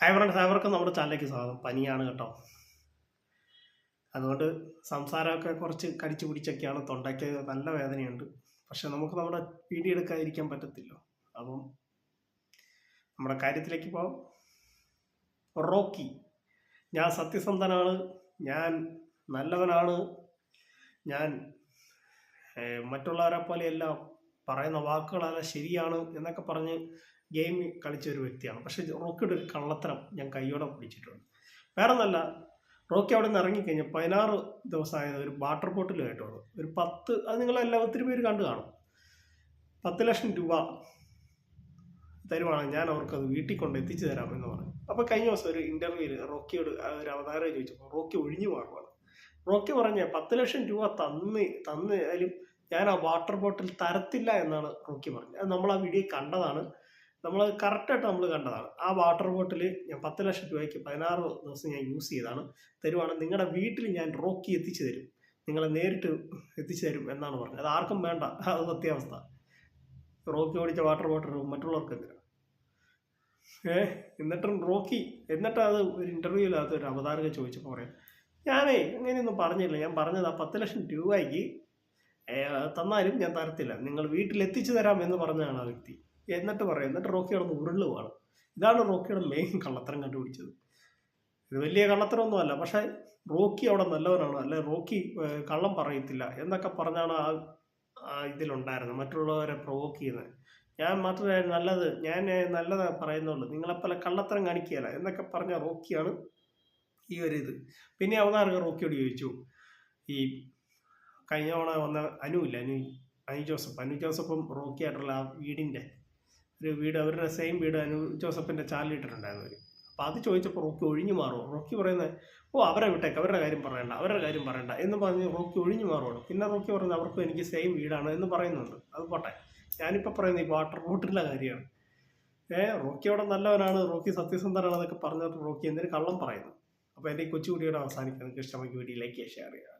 Hi friends അവർക്കും നമ്മുടെ ചാനലിലേക്ക് സ്വാഗതം. പനിയാണ് കേട്ടോ. അതുകൊണ്ട് സംസാരമൊക്കെ കുറച്ച് കടിച്ചു പിടിച്ചൊക്കെയാണ്. തൊണ്ടയ്ക്ക് നല്ല വേദനയുണ്ട്. പക്ഷെ നമുക്ക് നമ്മുടെ വീഡിയോ എടുക്കാതിരിക്കാൻ പറ്റത്തില്ല. അപ്പം നമ്മുടെ കാര്യത്തിലേക്ക് പോകാം റോക്കി. ഞാൻ സത്യസന്ധനാണ്. ഞാൻ നല്ലവനാണ്. ഞാൻ മറ്റുള്ളവരെ പോലെയല്ല പറയുന്ന വാക്കുകളെല്ലാം ശരിയാണ് എന്നൊക്കെ പറഞ്ഞ് ഗെയിം കളിച്ച ഒരു വ്യക്തിയാണ്. പക്ഷെ റോക്കിയുടെ ഒരു കള്ളത്തരം ഞാൻ കൈയോടെ പിടിച്ചിട്ടുണ്ട്. വേറെ നല്ല റോക്കി അവിടെ നിന്ന് ഇറങ്ങിക്കഴിഞ്ഞാൽ പതിനാറ് ദിവസമായത് ഒരു വാട്ടർ ബോട്ടിലുമായിട്ടാണ് ഒരു പത്ത് അത് നിങ്ങളെല്ലാം ഒത്തിരി പേര് കണ്ടു കാണും. പത്ത് ലക്ഷം രൂപ തരുവാണെങ്കിൽ ഞാൻ അവർക്കത് വീട്ടിൽ കൊണ്ട് എത്തിച്ചു തരാമെന്ന് പറഞ്ഞു. അപ്പോൾ കഴിഞ്ഞ ദിവസം ഒരു ഇന്റർവ്യൂവിൽ റോക്കിയോട് ഒരു അവതാരം ചോദിച്ചപ്പോൾ റോക്കി ഒഴിഞ്ഞു മാറുവാണ്. റോക്കി പറഞ്ഞ പത്ത് ലക്ഷം രൂപ തന്ന് തന്നാലും ഞാൻ ആ വാട്ടർ ബോട്ടിൽ തരത്തില്ല എന്നാണ് റോക്കി പറഞ്ഞത്. അത് നമ്മൾ ആ വീഡിയോ കണ്ടതാണ്. നമ്മൾ കറക്റ്റായിട്ട് നമ്മൾ കണ്ടതാണ്. ആ വാട്ടർ ബോട്ടിൽ ഞാൻ പത്ത് ലക്ഷം രൂപയ്ക്ക് പതിനാറ് ദിവസം ഞാൻ യൂസ് ചെയ്താണ്. തരുവാണ്. നിങ്ങളുടെ വീട്ടിൽ ഞാൻ റോക്കി എത്തിച്ചു തരും. നിങ്ങളെ നേരിട്ട് എത്തിച്ചു തരും എന്നാണ് പറഞ്ഞത്. അത് ആർക്കും വേണ്ട. അത് സത്യാവസ്ഥ. റോക്കി ഓടിച്ച വാട്ടർ ബോട്ടിൽ മറ്റുള്ളവർക്ക് എന്തിനാണ് ഏ? എന്നിട്ടും റോക്കി എന്നിട്ട് അത് ഒരു ഇന്റർവ്യൂവിലകത്ത് ഒരു അവതാരക ചോദിച്ചപ്പോൾ പറയാം. ഞാനേ അങ്ങനെയൊന്നും പറഞ്ഞില്ല. ഞാൻ പറഞ്ഞത് ആ പത്ത് ലക്ഷം രൂപയ്ക്ക് തന്നാലും ഞാൻ തരത്തില്ല. നിങ്ങൾ വീട്ടിൽ എത്തിച്ചു തരാം എന്ന് പറഞ്ഞതാണ് ആ വ്യക്തി. എന്നിട്ട് പറയും. എന്നിട്ട് റോക്കി കിടന്ന് ഉരുളുവാണ് ഇതാണ് റോക്കിയുടെ മെയിൻ കള്ളത്തരം കണ്ടുപിടിച്ചത്. ഇത് വലിയ കള്ളത്തരമൊന്നും അല്ല പക്ഷേ റോക്കി അവിടെ നല്ലവനാണ്. അല്ലെ റോക്കി കള്ളം പറയത്തില്ല എന്നൊക്കെ പറഞ്ഞാണ് ആ ഇതിലുണ്ടായിരുന്നത്. മറ്റുള്ളവരെ പ്രൊവോക്ക് ചെയ്യുന്നത്. ഞാൻ മാത്രമേ നല്ലത് ഞാൻ നല്ലത് പറയുന്നുള്ളൂ. നിങ്ങളെപ്പോലെ കള്ളത്തരം കാണിക്കുകയല്ല എന്നൊക്കെ പറഞ്ഞ റോക്കിയാണ് ഈ ഒരു ഇത്. പിന്നെ അവതാരക റോക്കിയോട് ചോദിച്ചു. ഈ കഴിഞ്ഞ തവണ വന്ന അനു ഇല്ല? അനു അനു ജോസഫ്. അനു ജോസഫും റോക്കി ആയിട്ടുള്ള ആ വീടിന്റെ ഒരു വീട് അവരുടെ സെയിം വീട് അനു ജോസഫിന്റെ ചാനലിട്ടിട്ടുണ്ടായിരുന്നു അവർ അപ്പോൾ അത് ചോദിച്ചപ്പോൾ റോക്കി ഒഴിഞ്ഞു മാറുമോ റോക്കി പറയുന്നത് ഓ അവരെ വിട്ടേക്ക് അവരുടെ കാര്യം പറയണ്ട അവരുടെ കാര്യം പറയണ്ട എന്ന് പറഞ്ഞ് റോക്കി ഒഴിഞ്ഞു മാറുകയാണ് പിന്നെ റോക്കി പറയുന്നത് അവർക്കും എനിക്ക് സെയിം വീടാണ് എന്ന് പറയുന്നുണ്ട്. അത് പോട്ടെ. ഞാനിപ്പോൾ പറയുന്നത് ഈ വാട്ടർ ബോട്ടിലെ കാര്യമാണ്. ഏ റോക്കി അവിടെ നല്ലവനാണ് റോക്കി സത്യസന്ധനാണ് എന്നൊക്കെ പറഞ്ഞിട്ട് റോക്കി എന്തിനു കള്ളം പറയുന്നു? അപ്പോൾ എന്റെ ഈ കൊച്ചു വീഡിയോയുടെ അവസാനിക്കാൻ നിങ്ങൾക്ക് ഇഷ്ടമെങ്കിൽ വീഡിയോ ലൈക്ക് ഷെയർ ചെയ്യുക